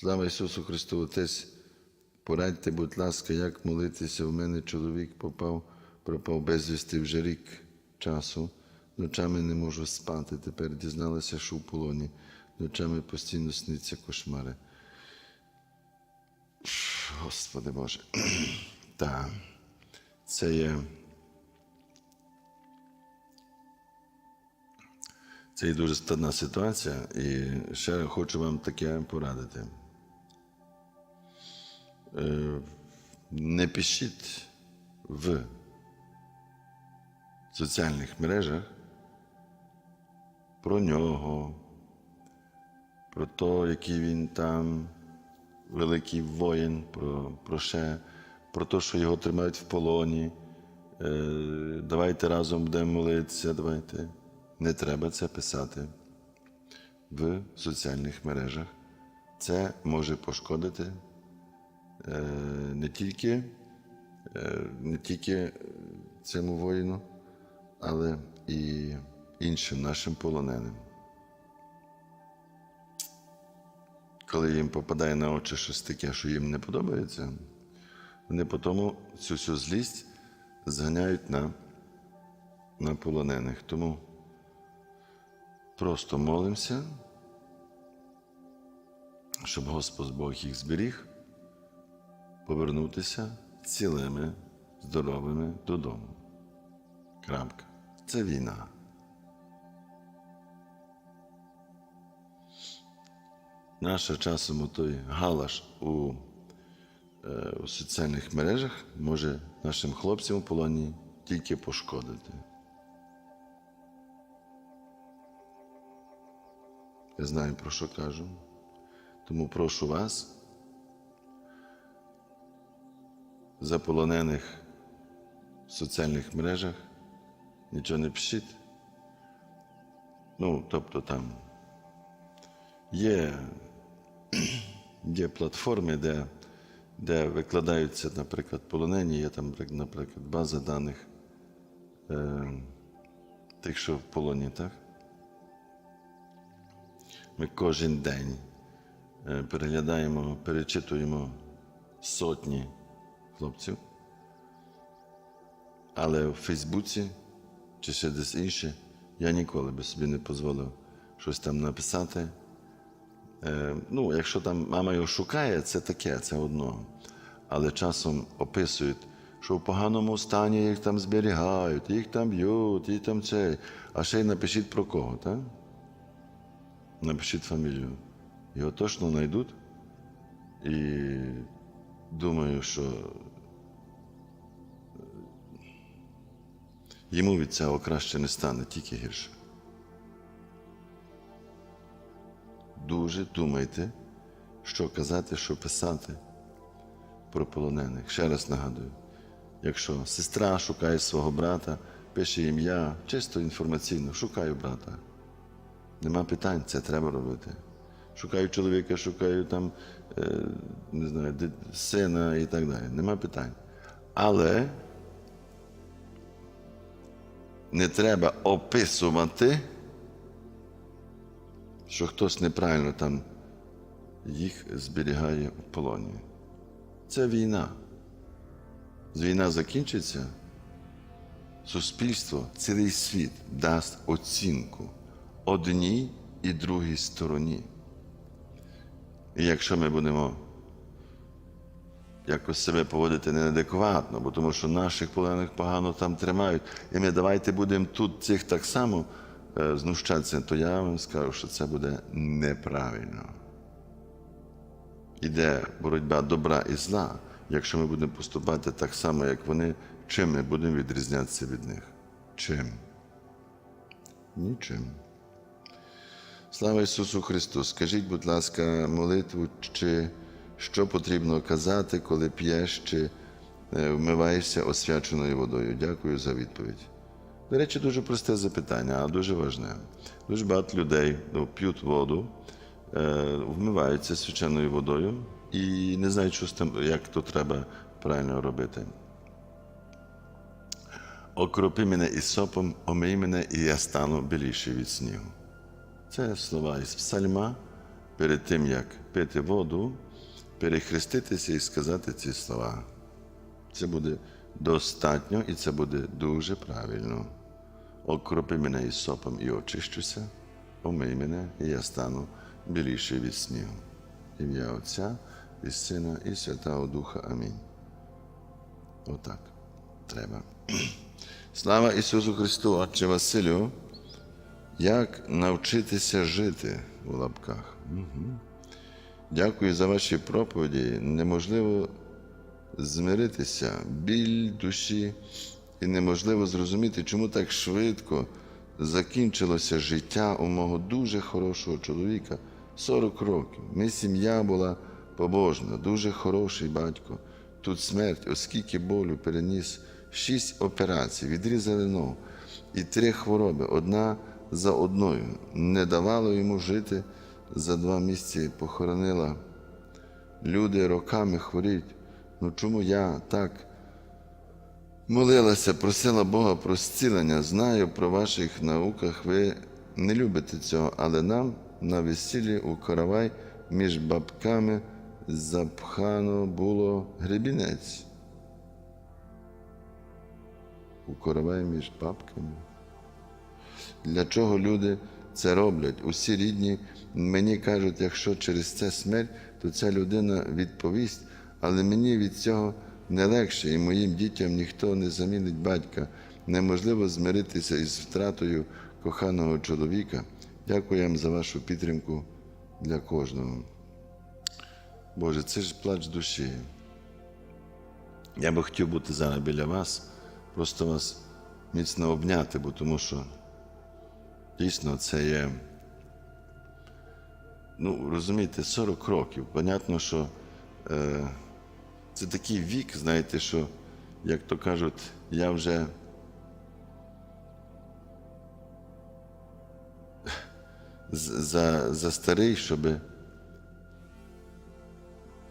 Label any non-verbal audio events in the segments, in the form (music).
Слава Ісусу Христу, Отець, порадьте, будь ласка, як молитися. У мене чоловік попав, пропав безвісти вже рік часу. Ночами не можу спати. Тепер дізналася, що в полоні. Ночами постійно сниться кошмари. Господи Боже. (clears throat) Так, це є. Це є дуже складна ситуація, і ще хочу вам таке порадити. Е, Не пишіть в соціальних мережах про нього, про те, який він там великий воїн, про, про ще, про те, що його тримають в полоні. Е, Давайте разом будемо молитися, давайте. Не треба це писати в соціальних мережах. Це може пошкодити не тільки, е, не тільки цьому воїну, але і іншим нашим полоненим. Коли їм попадає на очі щось таке, що їм не подобається, вони потім цю всю злість зганяють на, на полонених. Тому Просто молимося, щоб Господь Бог їх зберіг, повернутися цілими, здоровими додому. Крапка. Це війна. Наша часом той галаш у, е, у соціальних мережах може нашим хлопцям у полоні тільки пошкодити. Я знаю, про що кажу. Тому прошу вас, заполонених в соціальних мережах, нічого не пишіть. Ну, тобто там є, є платформи, де, де викладаються, наприклад, полонені, є там, наприклад, база даних е, тих, що в полоні, так? Ми кожен день е, переглядаємо, перечитуємо сотні хлопців. Але в Фейсбуці чи ще десь інше я ніколи би собі не дозволив щось там написати. Е, Ну, якщо там мама його шукає, це таке, це одно. Але часом описують, що в поганому стані їх там зберігають, їх там б'ють, їх там це. А ще й напишіть про кого, так? напишіть фамілію. Його точно знайдуть. І думаю, що йому від цього краще не стане, тільки гірше. Дуже думайте, що казати, що писати про полонених. Ще раз нагадую, якщо сестра шукає свого брата, пише ім'я, чисто інформаційно, шукаю брата. Нема питань, це треба робити. Шукаю чоловіка, шукаю там, е, не знаю, сина і так далі. Нема питань. Але не треба описувати, що хтось неправильно там їх зберігає в полоні. Це війна. Війна закінчиться, суспільство, цілий світ дасть оцінку одній і другій стороні. І якщо ми будемо якось себе поводити неадекватно, бо тому що наших полонених погано там тримають, і ми давайте будемо тут цих так само е, знущатися, то я вам скажу, що це буде неправильно. Іде боротьба добра і зла. Якщо ми будемо поступати так само, як вони, чим ми будемо відрізнятися від них? Чим? Нічим. Слава Ісусу Христу! Скажіть, будь ласка, молитву, чи що потрібно казати, коли п'єш чи е, вмиваєшся освяченою водою? Дякую за відповідь. До речі, дуже просте запитання, а дуже важне. Дуже багато людей ну, п'ють воду, е, вмиваються свяченою водою і не знають, як то треба правильно робити. Окропи мене із сопом, омий мене, і я стану біліший від снігу. Це слова із Псальма перед тим, як пити воду, перехреститися і сказати ці слова. Це буде достатньо і це буде дуже правильно. Окропи мене із сопом і очищуся, омий мене, і я стану біліший від снігу. Ім'я Отця і Сина, і Святого Духа. Амінь. Отак треба. (clears throat) Слава Ісусу Христу, Отче Василю, як навчитися жити у лапках. Угу. Дякую за ваші проповіді. Неможливо змиритися, біль душі, і неможливо зрозуміти, чому так швидко закінчилося життя у мого дуже хорошого чоловіка 40 років. Ми сім'я була побожна, дуже хороший батько. Тут смерть, оскільки болю переніс шість операцій, відрізали ногу і три хвороби, одна за одною. Не давало йому жити за два місяці, похоронила. Люди роками хворіють. Ну чому я так молилася, просила Бога про зцілення? Знаю про ваших науках, ви не любите цього, але нам на весіллі у каравай між бабками запхано було гребінець. У каравай між бабками. Для чого люди це роблять? Усі рідні мені кажуть, якщо через це смерть, то ця людина відповість, але мені від цього не легше, і моїм дітям ніхто не замінить батька. Неможливо змиритися із втратою коханого чоловіка. Дякую вам за вашу підтримку для кожного. Боже, це ж плач душі. Я би хотів бути зараз біля вас, просто вас міцно обняти, бо тому що дійсно це є. Ну, розумієте, 40 років. Понятно, що е, це такий вік, знаєте, що, як то кажуть, я вже за, за старий, щоб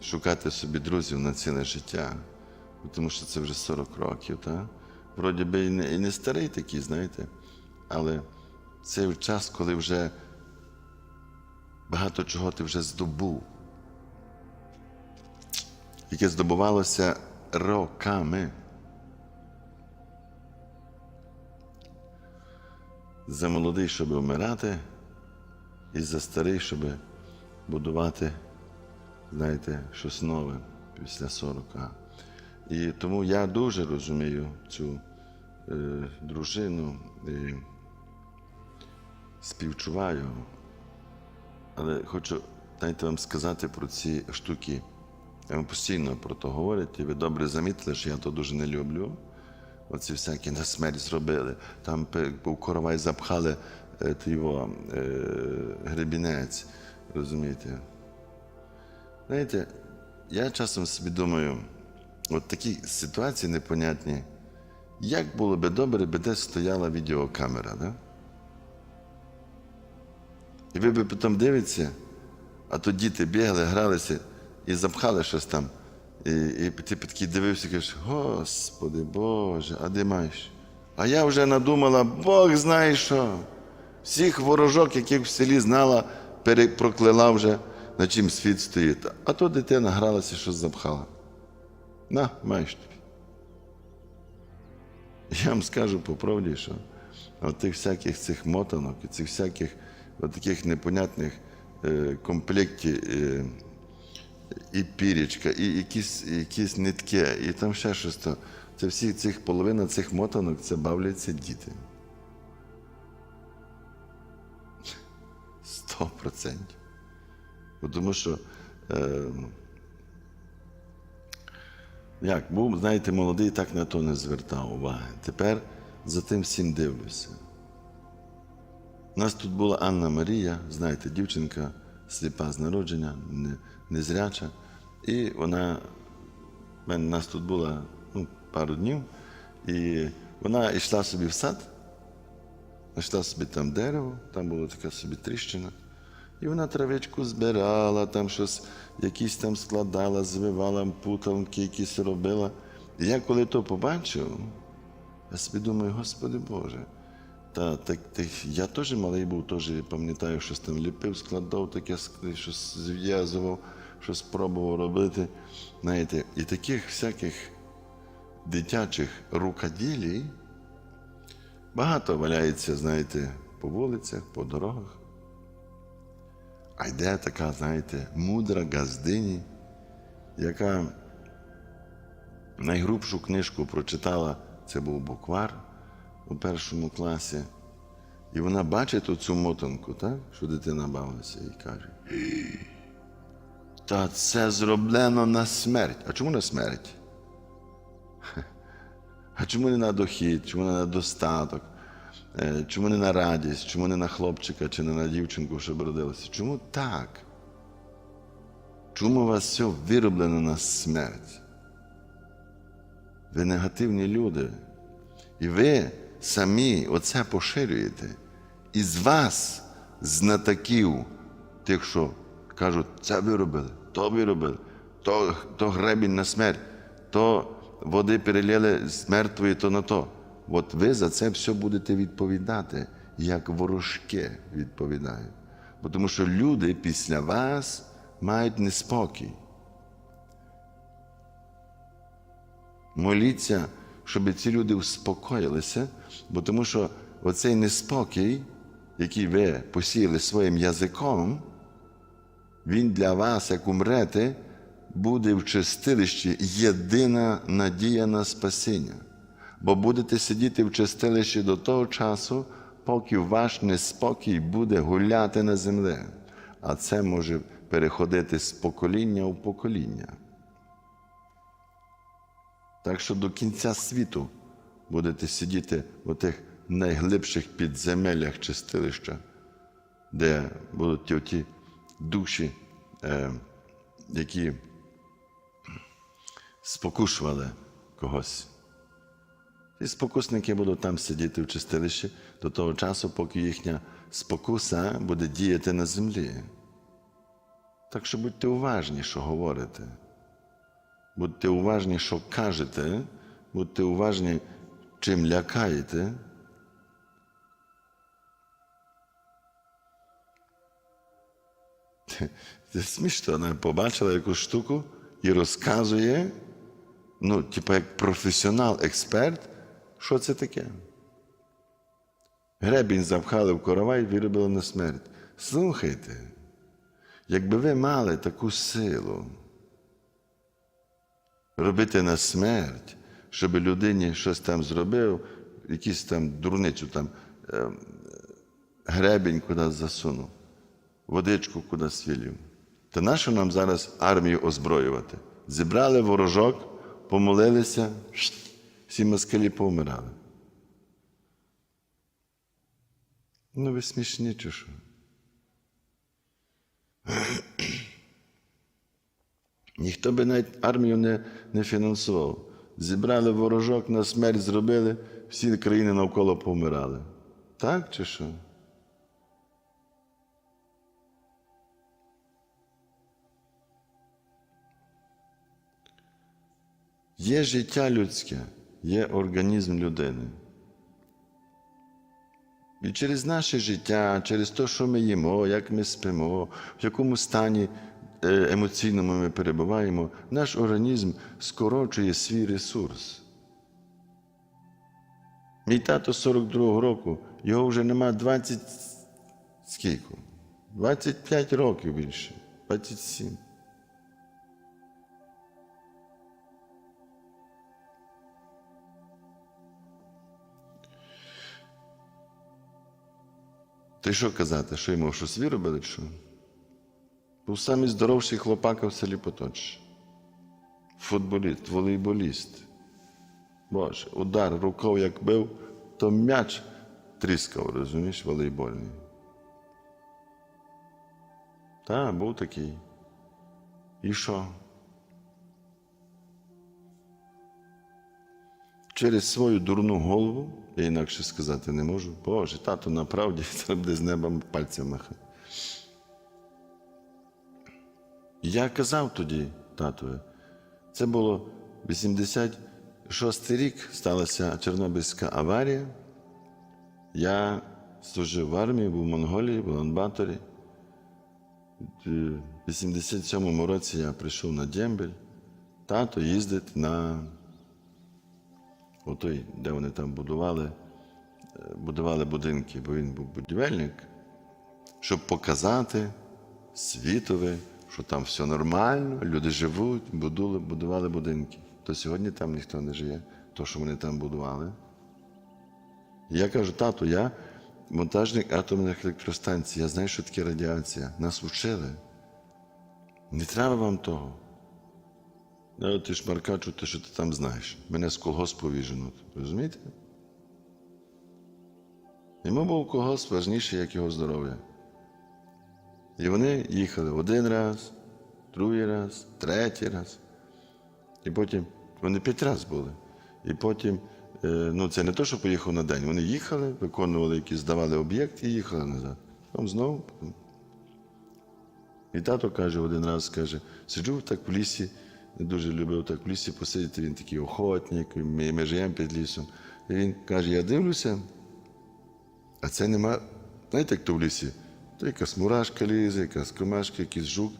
шукати собі друзів на ціле життя. Тому що це вже 40 років, так? Вроді би і не, і не старий такий, знаєте, але це час, коли вже багато чого ти вже здобув, яке здобувалося роками. За молодий, щоб вмирати, і за старий, щоб будувати, знаєте, щось нове після 40. І тому я дуже розумію цю е, дружину і співчуваю. Але хочу дайте вам сказати про ці штуки. Я вам постійно про то говорять, і ви добре замітили, що я то дуже не люблю. Оці всякі на смерть зробили. Там у коровай запхали е, його, е, гребінець. Розумієте? Знаєте, я часом собі думаю, от такі ситуації непонятні, як було би добре, би десь стояла відеокамера, да? І ви би потім дивитеся, а то діти бігали, гралися і запхали щось там. І, і ти такий дивився і кажеш, Господи Боже, а де маєш? А я вже надумала, Бог знає що. Всіх ворожок, яких в селі знала, перепрокляла вже, на чим світ стоїть. А то дитина гралася, щось запхала. На, маєш тобі. Я вам скажу по правді, що от тих всяких цих мотанок, і цих всяких от таких непонятних е, комплектів е, і пірічка, і якісь, якісь нитки, і там ще щось. То. Це всі цих половина цих мотанок це бавляться діти. Сто процентів. Тому що. Е, як, був, знаєте, молодий так на то не звертав уваги. Тепер за тим всім дивлюся. У нас тут була Анна Марія, знаєте, дівчинка сліпа з народження, незряча. І вона в нас тут була ну, пару днів, і вона йшла собі в сад, знайшла собі там дерево, там була така собі тріщина. І вона травичку збирала, там щось якісь там складала, звивала, путанки якісь робила. І я коли то побачив, я собі думаю, Господи Боже, Та, так, так, я теж малий був, теж пам'ятаю, щось там ліпив, складав, таке щось зв'язував, щось пробував робити. Знаєте, і таких всяких дитячих рукоділій багато валяється, знаєте, по вулицях, по дорогах. А йде така, знаєте, мудра газдині, яка найгрубшу книжку прочитала, це був буквар у першому класі. І вона бачить оцю мотанку, так? що дитина бавилася, і каже: Та це зроблено на смерть. А чому на смерть? А чому не на дохід, чому не на достаток? Е, Чому не на радість, чому не на хлопчика чи не на дівчинку, щоб родилася? Чому так? Чому у вас все вироблено на смерть? Ви негативні люди. І ви самі оце поширюєте. І з вас, знатоків, тих, що кажуть, це ви робили, то ви робили, то, то гребінь на смерть, то води перелили з мертвої, то на то. От ви за це все будете відповідати, як ворожки відповідають. Бо Тому що люди після вас мають неспокій. Моліться, щоб ці люди успокоїлися, бо тому що оцей неспокій, який ви посіяли своїм язиком, він для вас, як умрете, буде в чистилищі єдина надія на спасіння. Бо будете сидіти в чистилищі до того часу, поки ваш неспокій буде гуляти на землі. А це може переходити з покоління в покоління. Так що до кінця світу будете сидіти в тих найглибших підземеллях чистилища, де будуть ті, ті душі, е, які спокушували когось. І спокусники будуть там сидіти в чистилищі до того часу, поки їхня спокуса буде діяти на землі. Так що будьте уважні, що говорите. Будьте уважні, що кажете, будьте уважні, чим лякаєте. Це смішно, вона побачила якусь штуку і розказує, ну, типу, як професіонал, експерт, що це таке. Гребінь запхали в коровай і виробили на смерть. Слухайте, якби ви мали таку силу робити на смерть, щоб людині щось там зробив, якісь там дурницю там е, гребінь кудись засунув, водичку кудись вілів. То нащо нам зараз армію озброювати? Зібрали ворожок, помолилися, всі москалі повмирали. Ну, ви смішні чи що? Ніхто би навіть армію не, не фінансував. Зібрали ворожок на смерть, зробили, всі країни навколо помирали. Так чи що? Є життя людське, є організм людини. І через наше життя, через те, що ми їмо, як ми спимо, в якому стані емоційному ми перебуваємо, наш організм скорочує свій ресурс. Мій тато 42-го року, його вже нема 20 скільки? 25 років більше, 27. Ти що казати, що йому щось виробили, чи що? Був самий здоровший хлопака в селі Поточ. Футболіст, волейболіст. Боже, удар рукою як бив, то м'яч тріскав, розумієш, волейбольний. Так, був такий. І що? Через свою дурну голову, я інакше сказати не можу. Боже, тато направді це (laughs) буде з неба пальцем махати. Я казав тоді, татові, це було 86 рік, сталася Чорнобильська аварія. Я служив в армії, був в Монголії, в Улан-Баторі. В 87-му році я прийшов на Дембель. Тато їздить на отой, де вони там будували, будували будинки, бо він був будівельник, щоб показати світові, що там все нормально, люди живуть, будули, будували будинки. То сьогодні там ніхто не живе, то, що вони там будували. Я кажу, тату, я монтажник атомних електростанцій, я знаю, що таке радіація. Нас вчили. Не треба вам того. Ну, ти шмаркачу, те, що ти там знаєш. Мене з колгоспу віженуть. Розумієте? Йому був колгосп важніший, як його здоров'я. І вони їхали один раз, другий раз, третій раз. І потім вони п'ять разів були. І потім, е, ну це не то, що поїхав на день. Вони їхали, виконували якісь, здавали об'єкт і їхали назад. Потім знову. І тато каже один раз, каже, сиджу так в лісі, не дуже любив так в лісі посидіти, він такий охотник, ми, ми живемо під лісом. І він каже, я дивлюся, а це нема, знаєте, як то в лісі? То якась мурашка лізе, якась комашка, якийсь жук,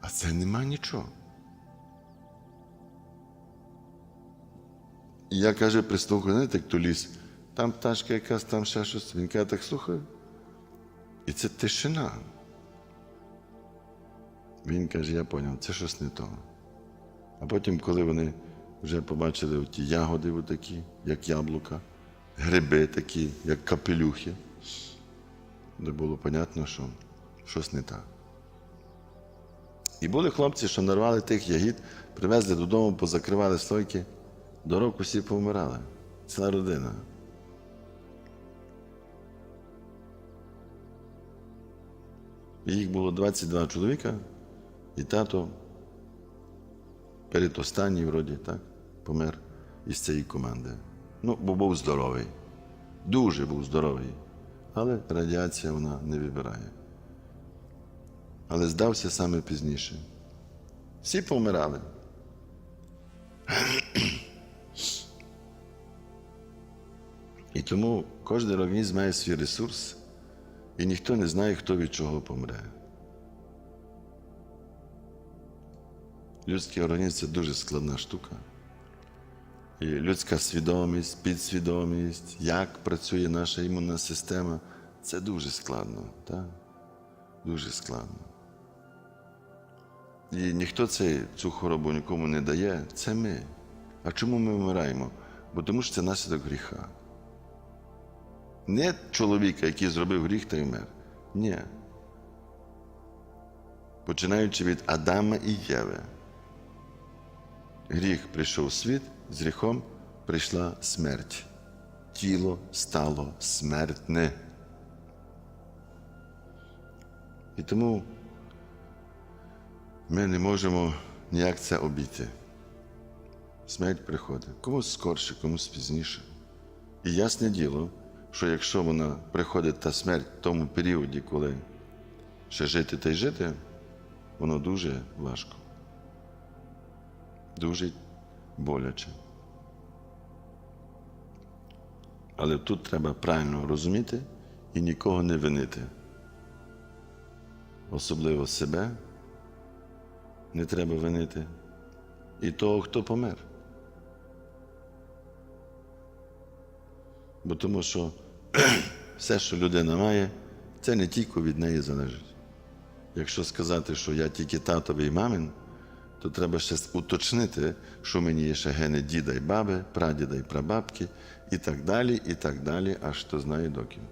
а це нема нічого. І я каже, прислухаю, знаєте, як то ліс, там пташка якась, там ще щось. Він каже, так слухаю. І це тишина. Він каже, я поняв, це щось не то. А потім, коли вони вже побачили ті ягоди, такі, як яблука, гриби такі, як капелюхи, де було понятно, що щось не так. І були хлопці, що нарвали тих ягід, привезли додому, позакривали стойки. До року всі повмирали. Ціла родина. Їх було 22 чоловіка, і тато перед останній, вроді, так, помер із цієї команди. Ну, бо був здоровий. Дуже був здоровий. Але радіація вона не вибирає. Але здався саме пізніше. Всі помирали. І тому кожен організм має свій ресурс, і ніхто не знає, хто від чого помре. Людський організм це дуже складна штука. І людська свідомість, підсвідомість, як працює наша імунна система, це дуже складно. Так? Дуже складно. І ніхто це, цю хворобу нікому не дає, це ми. А чому ми вмираємо? Бо тому що це наслідок гріха. Не чоловіка, який зробив гріх та й вмер. Ні. Починаючи від Адама і Єви. Гріх прийшов у світ, з гріхом прийшла смерть. Тіло стало смертне. І тому ми не можемо ніяк це обійти. Смерть приходить. Комусь скорше, комусь пізніше. І ясне діло, що якщо вона приходить та смерть в тому періоді, коли ще жити та й жити, воно дуже важко. Дуже боляче. Але тут треба правильно розуміти і нікого не винити. Особливо себе не треба винити і того, хто помер. Бо тому що (clears throat) все, що людина має, це не тільки від неї залежить. Якщо сказати, що я тільки татовий і мамин, то треба ще уточнити, що мені є ще гени діда й баби, прадіда й прабабки, і так далі, і так далі, аж хто знає доким.